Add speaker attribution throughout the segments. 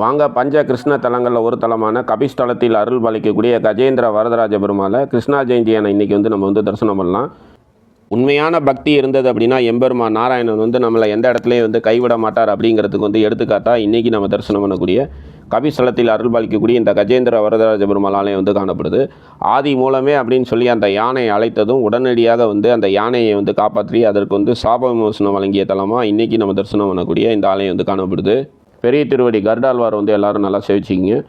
Speaker 1: வாங்க பஞ்ச கிருஷ்ண தலங்களில் ஒரு தலமான கபிஸ்தலத்தில் அருள் பாலிக்கக்கூடிய கஜேந்திர வரதராஜ பெருமாளை கிருஷ்ணா ஜெயந்தியான இன்னைக்கு வந்து நம்ம வந்து தரிசனம் பண்ணலாம். உண்மையான பக்தி இருந்தது அப்படின்னா எம்பெருமா நாராயணன் வந்து நம்மளை எந்த இடத்துலையும் வந்து கைவிட மாட்டார் அப்படிங்கிறதுக்கு வந்து எடுத்துக்காட்டா இன்றைக்கி நம்ம தரிசனம் பண்ணக்கூடிய கபிஸ்தலத்தில் அருள் பாலிக்கக்கூடிய இந்த கஜேந்திர வரதராஜ பெருமாள் ஆலயம் வந்து காணப்படுது. ஆதி மூலமே அப்படின்னு சொல்லி அந்த யானையை அழைத்ததும் உடனடியாக வந்து அந்த யானையை வந்து காப்பாற்றி அதற்கு வந்து சாப விமோசனம் வழங்கிய தலமாக இன்றைக்கி நம்ம தரிசனம் பண்ணக்கூடிய இந்த ஆலயம் வந்து காணப்படுது. பெரிய திருவடி கருடாழ்வார் வந்து எல்லோரும் நல்லா சேவிச்சிங்க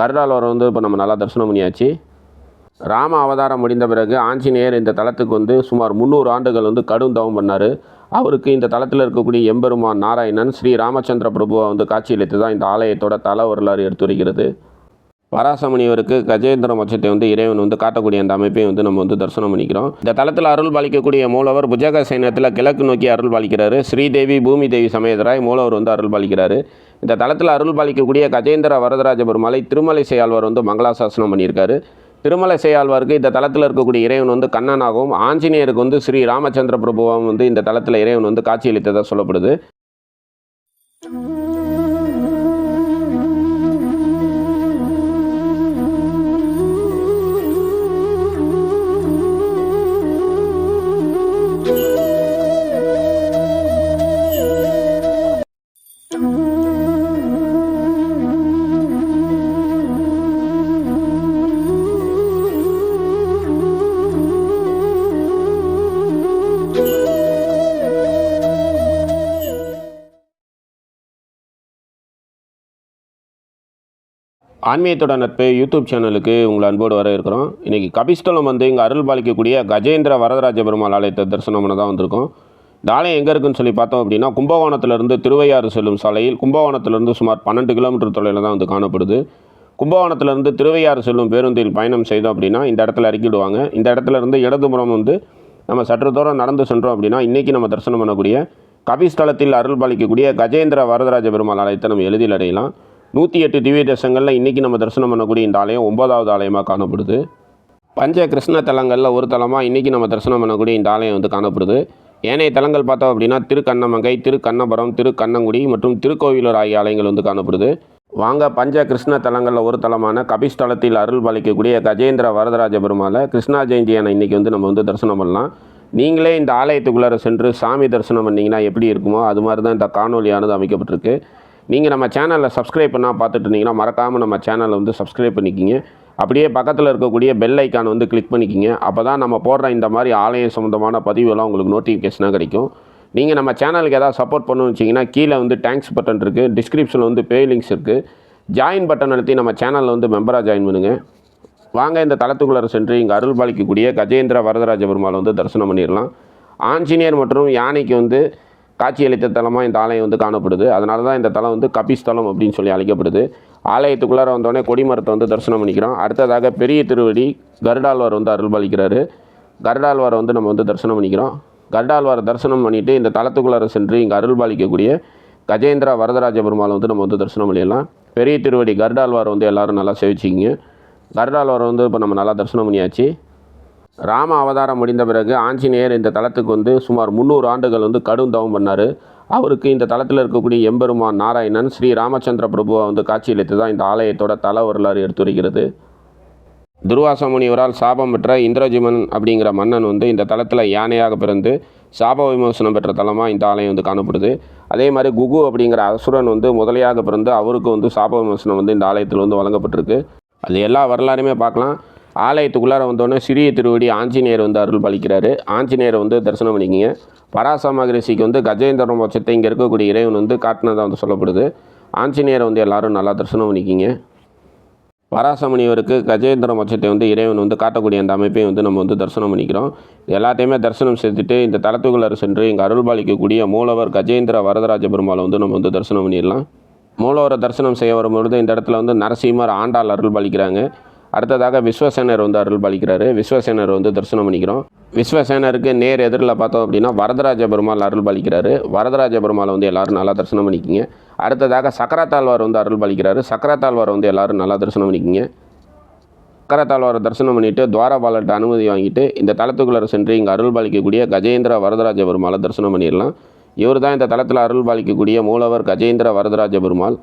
Speaker 1: கருடாழ்வார் வந்து இப்போ நம்ம நல்லா தரிசனம் பண்ணியாச்சு. ராம அவதாரம் முடிந்த பிறகு ஆஞ்சநேயர் இந்த தளத்துக்கு வந்து சுமார் முந்நூறு ஆண்டுகள் வந்து கடும் தவம் பண்ணார். அவருக்கு இந்த தளத்தில் இருக்கக்கூடிய எம்பெருமான் நாராயணன் ஸ்ரீ ராமச்சந்திர பிரபுவை வந்து காட்சியளித்து தான் இந்த ஆலயத்தோட தல வரலாறு எடுத்துரைக்கிறது பராசமணியவருக்கு கஜேந்திர மச்சத்தை வந்து இறைவன் வந்து காட்டக்கூடிய அந்த அமைப்பை வந்து நம்ம வந்து தரிசனம் பண்ணிக்கிறோம். இந்த தளத்தில் அருள் பாலிக்கக்கூடிய மூலவர் புஜக சைனத்தில் கிழக்கு நோக்கி அருள் பாலிக்கிறாரு. ஸ்ரீதேவி பூமி தேவி சமயதராய் மூலவர் வந்து அருள் பாலிக்கிறாரு. இந்த தளத்தில் அருள் பாலிக்கக்கூடிய கஜேந்திர வரதராஜ பெருமாளை திருமலை செய்யாழ்வார் வந்து மங்களாசாசனம் பண்ணியிருக்காரு. திருமலை செய்யாழ்வாருக்கு இந்த தளத்தில் இருக்கக்கூடிய இறைவன் வந்து கண்ணனாகவும் ஆஞ்சநேயருக்கு வந்து ஸ்ரீ ராமச்சந்திர பிரபுவாகவும் வந்து இந்த தளத்தில் இறைவன் வந்து காட்சியளித்ததாக சொல்லப்படுது. ஆன்மீகத்தோட நட்பு யூடியூப் சேனலுக்கு உங்களை அன்போடு வர இருக்கிறோம் இன்றைக்கி கபிஸ்தலம் வந்து இங்கே அருள் பாலிக்கக்கூடிய கஜேந்திர வரதராஜ பெருமாள் ஆலயத்தை தரிசனம் பண்ண தான் வந்திருக்கோம். இந்த ஆலயம் எங்கே இருக்குன்னு சொல்லி பார்த்தோம் அப்படின்னா கும்பகோணத்திலிருந்து திருவையாறு செல்லும் சாலையில் கும்பகோணத்திலிருந்து சுமார் பன்னெண்டு கிலோமீட்டர் தொலைவில் தான் வந்து காணப்படுது. கும்பகோணத்திலிருந்து திருவையாறு செல்லும் பேருந்தில் பயணம் செய்தோம் அப்படின்னா இந்த இடத்துல இறக்கிடுவாங்க இந்த இடத்துல இருந்து இடதுபுறம் வந்து நம்ம சற்று தூரம் நடந்து சென்றோம் அப்படின்னா இன்றைக்கி நம்ம தரிசனம் பண்ணக்கூடிய கபிஸ்தலத்தில் அருள் பாலிக்கக்கூடிய கஜேந்திர வரதராஜ பெருமாள் ஆலயத்தை நம்ம எளிதில் அடையலாம். நூற்றி எட்டு திவ்ய தேசங்களில் இன்றைக்கி நம்ம தரிசனம் பண்ணக்கூடிய இந்த ஆலயம் ஒன்பதாவது ஆலயமாக காணப்படுது. பஞ்ச கிருஷ்ண தலங்களில் ஒரு தலமாக இன்றைக்கி நம்ம தரிசனம் பண்ணக்கூடிய இந்த ஆலயம் வந்து காணப்படுது. ஏனைய தலங்கள் பார்த்தோம் அப்படின்னா திருக்கண்ணமங்கை திருக்கண்ணபுரம் திருக்கண்ணங்குடி மற்றும் திருக்கோவிலூர் ஆகிய ஆலயங்கள் வந்து காணப்படுது. வாங்க பஞ்ச கிருஷ்ண தலங்களில் ஒரு தலமான கபிஸ்தலத்தில் அருள் பாலிக்கக்கூடிய கஜேந்திர வரதராஜ பெருமாளை கிருஷ்ணா ஜெயந்தியான இன்றைக்கி வந்து நம்ம வந்து தரிசனம் பண்ணலாம். நீங்களே இந்த ஆலயத்துக்குள்ளார சென்று சாமி தரிசனம் பண்ணிங்கன்னா எப்படி இருக்குமோ அது மாதிரி தான் இந்த காணொலியானது அமைக்கப்பட்டிருக்கு. நீங்கள் நம்ம சேனலில் சப்ஸ்கிரைப் பண்ணால் பார்த்துட்டு இருந்தீங்கன்னா மறக்காமல் நம்ம சேனலை வந்து சப்ஸ்கிரைப் பண்ணிக்கிங்க. அப்படியே பக்கத்தில் இருக்கக்கூடிய பெல் ஐக்கான் வந்து கிளிக் பண்ணிக்கிங்க. அப்போ தான் நம்ம போடுற இந்த மாதிரி ஆலயம் சம்மந்தமான பதிவுலாம் உங்களுக்கு நோட்டிஃபிகேஷனாக கிடைக்கும். நீங்கள் நம்ம சேனலுக்கு எதாவது சப்போர்ட் பண்ணணும்னு வச்சிங்கன்னா கீழே வந்து தேங்க்ஸ் பட்டன் இருக்குது டிஸ்கிரிப்ஷனில் வந்து பே லிங்க்ஸ் இருக்குது ஜாயின் பட்டன் அழுத்தி நம்ம சேனலில் வந்து மெம்பராக ஜாயின் பண்ணுங்கள் வாங்க இந்த தளத்துக்குள்ளே சென்று இங்கே அருள் பாலிக்கக்கூடிய கஜேந்திர வரதராஜ பெருமாள் வந்து தரிசனம் பண்ணிடலாம். ஆஞ்சநேயர் மற்றும் யானைக்கு வந்து காட்சியளித்த தலமாக இந்த ஆலயம் வந்து காணப்படுது. அதனால தான் இந்த தலம் வந்து கபிஸ்தலம் அப்படின்னு சொல்லி அழைக்கப்படுது. ஆலயத்துக்குள்ளார வந்தோடனே கொடிமரத்தை வந்து தரிசனம் பண்ணிக்கிறோம். அடுத்ததாக பெரிய திருவடி கருடாழ்வார் வந்து அருள்பாலிக்கிறாரு கருடாழ்வாரை வந்து நம்ம வந்து தரிசனம் பண்ணிக்கிறோம். கருடாழ்வாரை தரிசனம் பண்ணிவிட்டு இந்த தலத்துக்குள்ளார சென்று இங்கே அருள்பாலிக்கக்கூடிய கஜேந்திரா வரதராஜ பெருமாளை வந்து நம்ம வந்து தரிசனம் பண்ணிடலாம். பெரிய திருவடி கருடாழ்வாரை வந்து எல்லாரும் நல்லா சேவிச்சிங்க கருடாழ்வாரை வந்து இப்போ நம்ம நல்லா தரிசனம் பண்ணியாச்சு. ராம அவதாரம் முடிந்த பிறகு ஆஞ்சநேயர் இந்த தலத்துக்கு வந்து சுமார் முந்நூறு ஆண்டுகள் வந்து கடும் தவம் பண்ணார். அவருக்கு இந்த தளத்தில் இருக்கக்கூடிய எம்பெருமான் நாராயணன் ஸ்ரீ ராமச்சந்திர பிரபுவை வந்து காட்சியளித்து தான் இந்த ஆலயத்தோட தல வரலாறு எடுத்துரைக்கிறது. துர்வாச முனிவரால் சாபம் பெற்ற இந்திரஜிமன் அப்படிங்கிற மன்னன் வந்து இந்த தளத்தில் யானையாக பிறந்து சாப விமோசனம் பெற்ற தலமாக இந்த ஆலயம் வந்து காணப்படுது. அதே மாதிரி குகு அப்படிங்கிற அசுரன் வந்து முதலையாக பிறந்து அவருக்கு வந்து சாப விமோசனம் வந்து இந்த ஆலயத்தில் வந்து வழங்கப்பட்டிருக்கு. அது எல்லா வரலாறுமே பார்க்கலாம். ஆலயத்துக்குள்ளார வந்தோடனே சிறிய திருவடி ஆஞ்சநேயர் வந்து அருள் பாலிக்கிறாரு ஆஞ்சநேயரை வந்து தரிசனம் பண்ணிக்கிங்க பராசமகரிசிக்கு வந்து கஜேந்திர மோட்சத்தை இங்கே இருக்கக்கூடிய இறைவன் வந்து காட்டினதாக வந்து சொல்லப்படுது. ஆஞ்சநேயரை வந்து எல்லாரும் நல்லா தரிசனம் பண்ணிக்கிங்க பராசமணியவருக்கு கஜேந்திர மோட்சத்தை வந்து இறைவன் வந்து காட்டக்கூடிய அந்த அமைப்பை வந்து நம்ம வந்து தரிசனம் பண்ணிக்கிறோம் எல்லாத்தையுமே தரிசனம் செய்துட்டு இந்த தளத்துக்குள்ளார சென்று இங்கே அருள் பாலிக்கக்கூடிய மூலவர் கஜேந்திர வரதராஜ பெருமாளை வந்து நம்ம வந்து தரிசனம் பண்ணிடலாம். மூலவரை தரிசனம் செய்ய வரும்பொழுது இந்த இடத்துல வந்து நரசிம்மர் ஆண்டாள் அருள் பாலிக்கிறாங்க அடுத்ததாக விஸ்வசேனர் வந்து அருள் பாலிக்கிறாரு விஸ்வசேனர் வந்து தரிசனம் பண்ணிக்கிறோம். விஸ்வசேனருக்கு நேர் எதிரில் பார்த்தோம் அப்படின்னா வரதராஜ பெருமாள் அருள் பாலிக்கிறாரு வரதராஜ பெருமாளை வந்து எல்லாரும் நல்லா தரிசனம் பண்ணிக்கிங்க. அடுத்ததாக சக்கரத்தாழ்வார் வந்து அருள் பாலிக்கிறாரு சக்கரத்தாழ்வார் வந்து எல்லாரும் நல்லா தரிசனம் பண்ணிக்கிங்க. சக்கரத்தாழ்வாரை தரிசனம் பண்ணிவிட்டு துவாரபாலர்கிட்ட அனுமதி வாங்கிட்டு இந்த தளத்துக்குள்ளே சென்று இங்கே அருள் பாலிக்கக்கூடிய கஜேந்திர வரதராஜ பெருமாளை தரிசனம் பண்ணிடலாம். இவர் தான் இந்த தளத்தில் அருள் பாலிக்கக்கூடிய மூலவர் கஜேந்திர வரதராஜ பெருமாள்.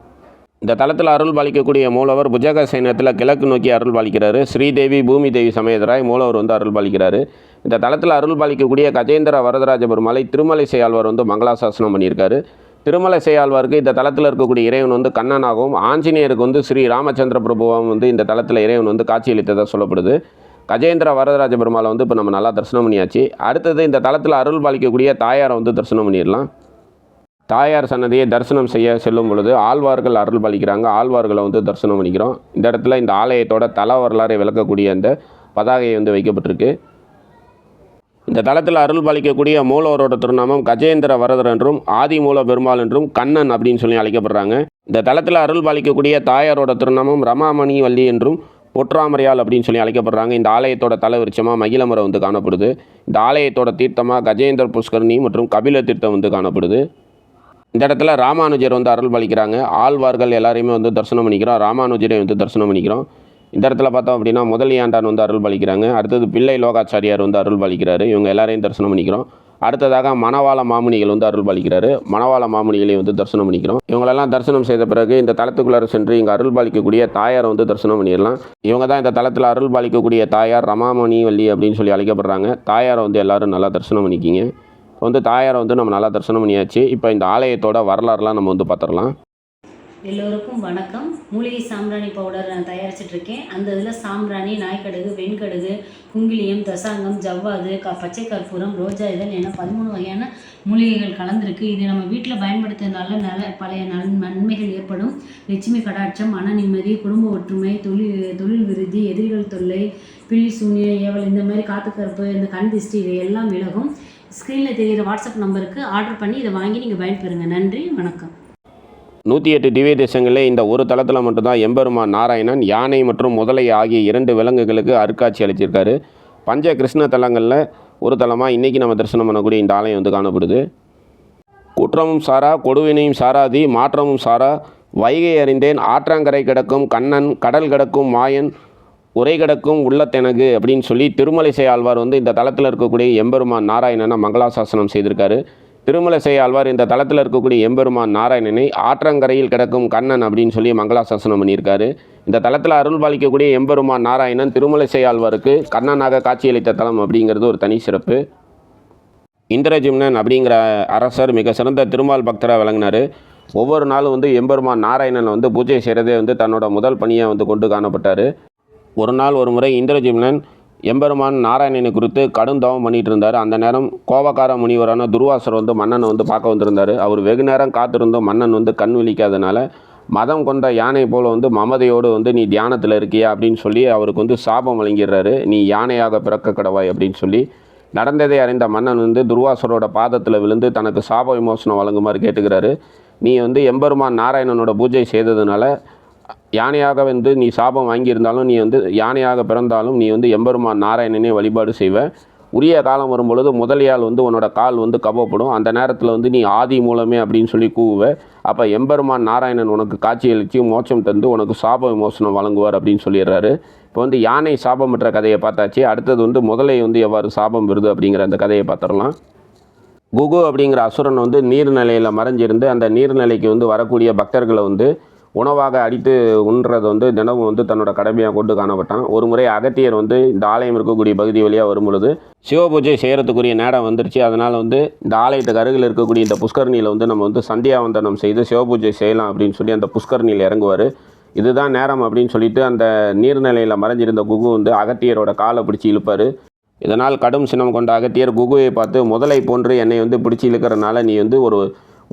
Speaker 1: இந்த தளத்தில் அருள் பாலிக்கக்கூடிய மூலவர் புஜக சைனத்தில் கிழக்கு நோக்கி அருள் பாலிக்கிறாரு ஸ்ரீதேவி பூமி தேவி சமேதராய் மூலவர் வந்து அருள் பாலிக்கிறாரு இந்த தளத்தில் அருள் பாலிக்கக்கூடிய கஜேந்திர வரதராஜ பெருமாளை திருமலை செய்யாழ்வார் வந்து மங்களாசாசனம் பண்ணியிருக்காரு. திருமலை செய்யாழ்வாருக்கு இந்த தளத்தில் இருக்கக்கூடிய இறைவன் வந்து கண்ணனாகவும் ஆஞ்சநேயருக்கு வந்து ஸ்ரீ ராமச்சந்திர பிரபுவாகவும் வந்து இந்த தளத்தில் இறைவன் வந்து காட்சியளித்ததாக சொல்லப்படுது. கஜேந்திர வரதராஜ பெருமாளை வந்து இப்போ நம்ம நல்லா தரிசனம் பண்ணியாச்சு. அடுத்தது இந்த தளத்தில் அருள் பாலிக்கக்கூடிய தாயாரை வந்து தரிசனம் பண்ணிடலாம். தாயார் சன்னதியை தரிசனம் செய்ய செல்லும் பொழுது ஆழ்வார்கள் அருள் பாலிக்கிறாங்க. ஆழ்வார்களை வந்து தரிசனம் பண்ணிக்கிறோம். இந்த இடத்துல இந்த ஆலயத்தோட தல வரலாறை விளக்கக்கூடிய அந்த பதாகையை வந்து வைக்கப்பட்டிருக்கு. இந்த தளத்தில் அருள் பாலிக்கக்கூடிய மூலவரோட திருநாமம் கஜேந்திர வரதர் என்றும் ஆதி மூல பெருமாள் என்றும் கண்ணன் அப்படின்னு சொல்லி அழைக்கப்படுறாங்க. இந்த தளத்தில் அருள் பாலிக்கக்கூடிய தாயாரோட திருநாமம் ரமாமணி வள்ளி என்றும் பொற்றாமரையால் அப்படின்னு சொல்லி அழைக்கப்படுறாங்க. இந்த ஆலயத்தோட தலைவிருச்சமாக மகிழமரம் வந்து காணப்படுது. இந்த ஆலயத்தோட தீர்த்தமாக கஜேந்திர புஷ்கரணி மற்றும் கபில தீர்த்தம் வந்து காணப்படுது. இந்த இடத்துல ராமானுஜர் வந்து அருள் பாலிக்கிறாங்க. ஆழ்வார்கள் எல்லாரையுமே வந்து தரிசனம் பண்ணிக்கிறோம். ராமானுஜரை வந்து தரிசனம் பண்ணிக்கிறோம். இந்த இடத்துல பார்த்தோம் அப்படின்னா முதலியாண்டான் வந்து அருள் பாலிக்கிறாங்க. அடுத்தது பிள்ளை லோகாச்சாரியார் வந்து அருள் பலிக்கிறாரு. இவங்க எல்லாரையும் தரிசனம் பண்ணிக்கிறோம். அடுத்ததாக மணவாள மாமுனிகள் வந்து அருள் பாலிக்கிறாரு. மணவாள மாமுனிகளையும் வந்து தரிசனம் பண்ணிக்கிறோம். இவங்களெல்லாம் தரிசனம் செய்த பிறகு இந்த தலத்துக்குள்ளார சென்று இங்கே அருள் பாலிக்கக்கூடிய தாயாரை வந்து தரிசனம் பண்ணிடலாம். இவங்க தான் இந்த தளத்தில் அருள் பாலிக்கக்கூடிய தாயார் ரமாமணி வள்ளி அப்படின்னு சொல்லி அழைக்கப்படுறாங்க. தாயாரை வந்து எல்லாரும் நல்லா தரிசனம் பண்ணிக்கிங்க. இப்போ வந்து தாயாரை வந்து நம்ம நல்லா தரிசனம் பண்ணியாச்சு. இப்போ இந்த ஆலயத்தோட வரலாறுலாம் நம்ம வந்து பார்த்துடலாம்
Speaker 2: எல்லோருக்கும் வணக்கம். மூலிகை சாம்பிராணி பவுடர் நான் தயாரிச்சிட்ருக்கேன். அந்த இதில் சாம்பிராணி நாய்க்கடுகு வெண்கடுகு குங்கிலியம் தசாங்கம் ஜவ்வாது க பச்சை கற்பூரம் ரோஜா இதழ் என பதிமூணு வகையான மூலிகைகள் கலந்துருக்கு. இது நம்ம வீட்டில் பயன்படுத்துறதுனால நல்ல பழைய நன் நன்மைகள் ஏற்படும். லட்சுமி கடாட்சம் மன நிம்மதி குடும்ப ஒற்றுமை தொழில் தொழில் விருதி எதிரிகள் தொல்லை பில்லி சூனியம் ஏவல் இந்த மாதிரி காத்துக்கருப்பு இந்த கண் திஷ்டி இது எல்லாம் விலகும். ஸ்க்ரீனில் தெரிகிற வாட்ஸ்அப் நம்பருக்கு ஆர்டர் பண்ணி இதை வாங்கி நீங்கள் பயன்பெறுங்க. நன்றி வணக்கம்.
Speaker 1: நூற்றி எட்டு திவ்ய தேசங்களில் இந்த ஒரு தலத்தில் மட்டும்தான் எம்பெருமான் நாராயணன் யானை மற்றும் முதலை ஆகிய இரண்டு விலங்குகளுக்கு அருட்காட்சி அளிச்சிருக்காரு. பஞ்ச கிருஷ்ண தலங்களில் ஒரு தலமாக இன்றைக்கி நம்ம தரிசனம் பண்ணக்கூடிய இந்த ஆலயம் வந்து காணப்படுது. குற்றமும் சாரா கொடுவினையும் சாராதி மாற்றமும் சாரா வைகை அறிந்தேன் ஆற்றங்கரை கிடக்கும் கண்ணன் கடல் கிடக்கும் மாயன் உரை கிடக்கும் உள்ளத்தெனகு அப்படின்னு சொல்லி திருமலைசை ஆழ்வார் வந்து இந்த தளத்தில் இருக்கக்கூடிய எம்பெருமான் நாராயணனை மங்களாசாசனம் செய்திருக்காரு. திருமலைசை ஆழ்வார் இந்த தளத்தில் இருக்கக்கூடிய எம்பெருமான் நாராயணனை ஆற்றங்கரையில் கிடக்கும் கண்ணன் அப்படின்னு சொல்லி மங்களாசாசனம் பண்ணியிருக்காரு. இந்த தளத்தில் அருள் பாலிக்கக்கூடிய எம்பெருமான் நாராயணன் திருமலைசை ஆழ்வாருக்கு கண்ணனாக காட்சியளித்த தலம் அப்படிங்கிறது ஒரு தனி சிறப்பு. இந்திரஜிம்னன் அப்படிங்கிற அரசர் மிக சிறந்த திருமால் பக்தராக விளங்கினார். ஒவ்வொரு நாளும் வந்து எம்பெருமான் நாராயணன் வந்து பூஜை செய்கிறதே வந்து தன்னோட முதல் பணியை வந்து கொண்டு காணப்பட்டார். ஒரு நாள் ஒரு முறை இந்திரஜிம்னன் எம்பெருமான் நாராயணனை குறித்து கடும் தவம் பண்ணிட்டு இருந்தார் அந்த நேரம் கோபக்கார முனிவரான துர்வாசர் வந்து மன்னனை வந்து பார்க்க வந்திருந்தார். அவர் வெகு நேரம் காத்திருந்தும் மன்னன் வந்து கண் விழிக்காதனால மதம் கொண்ட யானை போல் வந்து மமதையோடு வந்து நீ தியானத்தில் இருக்கியா அப்படின்னு சொல்லி அவருக்கு வந்து சாபம் வழங்கிடுறாரு. நீ யானையாக பிறக்க கடவாய் அப்படின்னு சொல்லி நடந்ததை அறிந்த மன்னன் வந்து துர்வாசரோட பாதத்தில் விழுந்து தனக்கு சாப விமோசனம் வழங்குமாறு கேட்டுக்கிறாரு. நீ வந்து எம்பெருமான் நாராயணனோட பூஜை செய்ததுனால யானையாக வந்து நீ சாபம் வாங்கியிருந்தாலும் நீ வந்து யானையாக பிறந்தாலும் நீ வந்து எம்பெருமான் நாராயணனே வழிபாடு செய்வ. உரிய காலம் வரும்பொழுது முதலியால் வந்து உன்னோட கால் வந்து கவப்படும். அந்த நேரத்தில் வந்து நீ ஆதி மூலமே அப்படின்னு சொல்லி கூவுவ. அப்போ எம்பெருமான் நாராயணன் உனக்கு காட்சியளித்து மோட்சம் தந்து உனக்கு சாப விமோசனம் வழங்குவார் அப்படின்னு சொல்லிடுறாரு. இப்போ வந்து யானை சாபம் பெற்ற கதையை பார்த்தாச்சு. அடுத்தது வந்து முதலை வந்து எவ்வாறு சாபம் பெறுது அப்படிங்கிற அந்த கதையை பார்த்துடலாம். குகு அப்படிங்கிற அசுரன் வந்து நீர்நிலையில் மறைஞ்சிருந்து அந்த நீர்நிலைக்கு வந்து வரக்கூடிய பக்தர்களை வந்து உணவாக அடித்து உண்றது வந்து தினமும் வந்து தன்னோட கடமையாக கொண்டு காணப்பட்டான். ஒரு முறை அகத்தியர் வந்து இந்த ஆலயம் இருக்கக்கூடிய பகுதி வழியாக வரும்பொழுது சிவ சிவபூஜை செய்கிறதுக்குரிய நேரம் வந்துருச்சு. அதனால் வந்து இந்த ஆலயத்துக்கு அருகில் இருக்கக்கூடிய இந்த புஷ்கரணியில் வந்து நம்ம வந்து சந்தியாவந்தனம் செய்து சிவபூஜை செய்யலாம் அப்படின்னு சொல்லி அந்த புஷ்கரணியில் இறங்குவார். இதுதான் நேரம் அப்படின்னு சொல்லிட்டு அந்த நீர்நிலையில் மறைஞ்சிருந்த குகு வந்து அகத்தியரோட காலை பிடிச்சி இழுப்பார். இதனால் கடும் சினம் கொண்ட அகத்தியர் குகுவை பார்த்து முதலை போன்று என்னை வந்து பிடிச்சி இழுக்கிறனால நீ வந்து ஒரு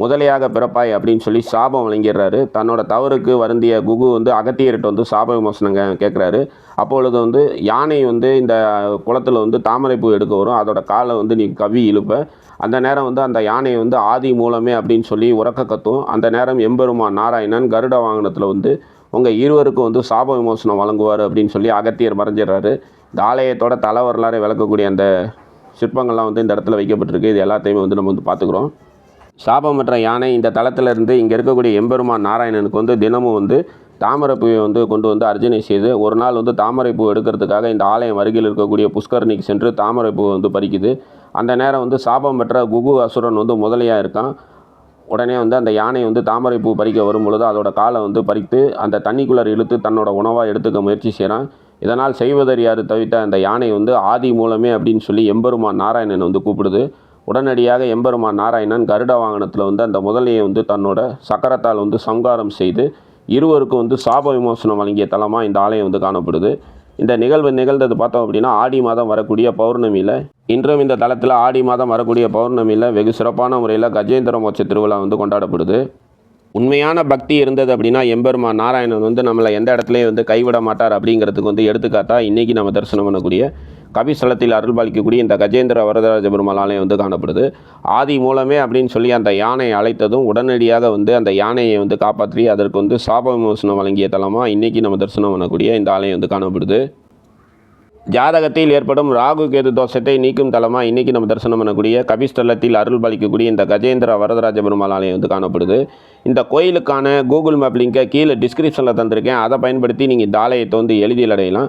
Speaker 1: முதலையாக பிறப்பாய் அப்படின்னு சொல்லி சாபம் வழங்கிடுறாரு தன்னோட தவறுக்கு வருந்திய குகு வந்து அகத்தியர்கிட்ட வந்து சாப விமோசனம் கேட்குறாரு அப்பொழுது வந்து யானை வந்து இந்த குளத்தில் வந்து தாமரைப்பூ எடுக்க வரும். அதோட காலை வந்து நீ கவி இழுப்ப. அந்த நேரம் வந்து அந்த யானையை வந்து ஆதி மூலமே அப்படின்னு சொல்லி உறக்க கத்தும். அந்த நேரம் எம்பெருமான் நாராயணன் கருட வாகனத்தில் வந்து உங்கள் இருவருக்கும் வந்து சாப விமோசனம் வழங்குவார் அப்படின்னு சொல்லி அகத்தியர் மறைஞ்சிடுறாரு. இந்த ஆலயத்தோட தலை வரலாறை விளக்கக்கூடிய அந்த சிற்பங்கள்லாம் வந்து இந்த இடத்துல வைக்கப்பட்டிருக்கு. இது எல்லாத்தையுமே வந்து நம்ம வந்து பார்த்துக்குறோம். சாபமற்ற யானை இந்த தளத்திலிருந்து இங்கே இருக்கக்கூடிய எம்பெருமான் நாராயணனுக்கு வந்து தினமும் வந்து தாமரைப்பூவை வந்து கொண்டு வந்து அர்ச்சனை செய்து ஒரு நாள் வந்து தாமரைப்பூ எடுக்கிறதுக்காக இந்த ஆலயம் அருகில் இருக்கக்கூடிய புஷ்கரணிக்கு சென்று தாமரைப்பூவை வந்து பறிக்குது. அந்த நேரம் வந்து சாபம் பெற்ற குகு அசுரன் வந்து முதலையாக இருக்கான். உடனே வந்து அந்த யானை வந்து தாமரைப்பூ பறிக்க வரும் பொழுது அதோட காலை வந்து பறித்து அந்த தண்ணிக்குள்ளர் இழுத்து தன்னோட உணவாக எடுத்துக்க முயற்சி செய்கிறான் இதனால் செய்வதறியாறு தவித்த அந்த யானை வந்து ஆதி மூலமே அப்படின்னு சொல்லி எம்பெருமான் நாராயணன் வந்து கூப்பிடுது. உடனடியாக எம்பெருமான் நாராயணன் கருட வாகனத்தில் வந்து அந்த முதலையை வந்து தன்னோட சக்கரத்தால் வந்து சங்காரம் செய்து இருவருக்கும் வந்து சாப விமோசனம் வழங்கிய தலமாக இந்த ஆலயம் வந்து காணப்படுது. இந்த நிகழ்வு நிகழ்ந்தது பார்த்தோம் அப்படின்னா ஆடி மாதம் வரக்கூடிய பௌர்ணமியில் இன்றும் இந்த தளத்தில் ஆடி மாதம் வரக்கூடிய பௌர்ணமியில் வெகு சிறப்பான முறையில் கஜேந்திர மோட்ச திருவிழா வந்து கொண்டாடப்படுது. உண்மையான பக்தி இருந்தது அப்படின்னா எம்பெருமான் நாராயணன் வந்து நம்மளை எந்த இடத்துலையும் வந்து கைவிட மாட்டார் அப்படிங்கிறதுக்கு வந்து எடுத்துக்காட்டா இன்றைக்கி நம்ம தரிசனம் பண்ணக்கூடிய கபிஸ்தலத்தில் அருள்பாலிக்கக்கூடிய இந்த கஜேந்திர வரதராஜ பெருமாள் ஆலயம் வந்து காணப்படுது. ஆதி மூலமே அப்படின்னு சொல்லி அந்த யானையை அழைத்ததும் உடனடியாக வந்து அந்த யானையை வந்து காப்பாற்றி அதற்கு வந்து சாப விமோசனம் வழங்கிய தலமாக இன்றைக்கி நம்ம தரிசனம் பண்ணக்கூடிய இந்த ஆலயம் வந்து காணப்படுது. ஜாதகத்தில் ஏற்படும் ராகு கேது தோஷத்தை நீக்கும் தலமாக இன்றைக்கி நம்ம தரிசனம் பண்ணக்கூடிய கபிஸ்தலத்தில் அருள் பாலிக்கக்கூடிய இந்த கஜேந்திர வரதராஜ பெருமாள் ஆலயம் வந்து காணப்படுது. இந்த கோயிலுக்கான கூகுள் மேப் லிங்கை கீழே டிஸ்கிரிப்ஷனில் தந்திருக்கேன். அதை பயன்படுத்தி நீங்கள் இந்த ஆலயத்தை வந்து எளிதில் அடையலாம்.